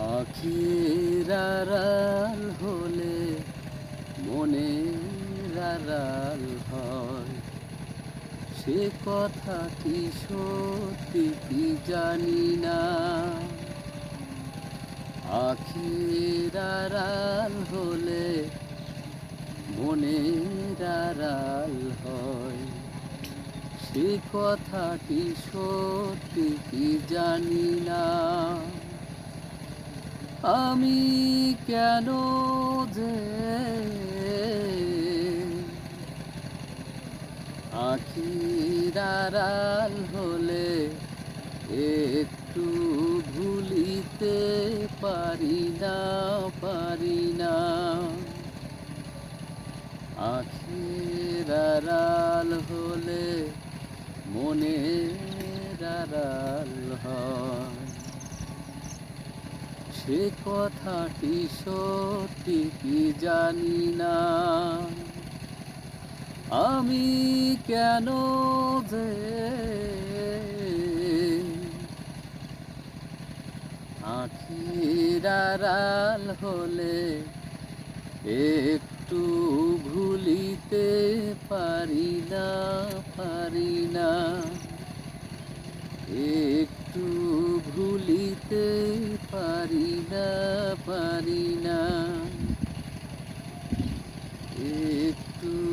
আখির আড়াল হলে মনের আড়াল হয়। সে কথা কি সত্যি কি জানি না। আখির আড়াল হলে মনের আড়াল হয়। সে কথা কি সত্যি কি জানি না। আমি কেন যে আখির আড়াল হলে একটু ভুলিতে পারি না পারি না। আখির আড়াল হলে মনের আড়াল হয়। সে কথাটি সত্যি কি জানি না। আমি কেন যে আখির আড়াল হলে একটু ভুলিতে পারি না পারি না। পারি না পারি না একটু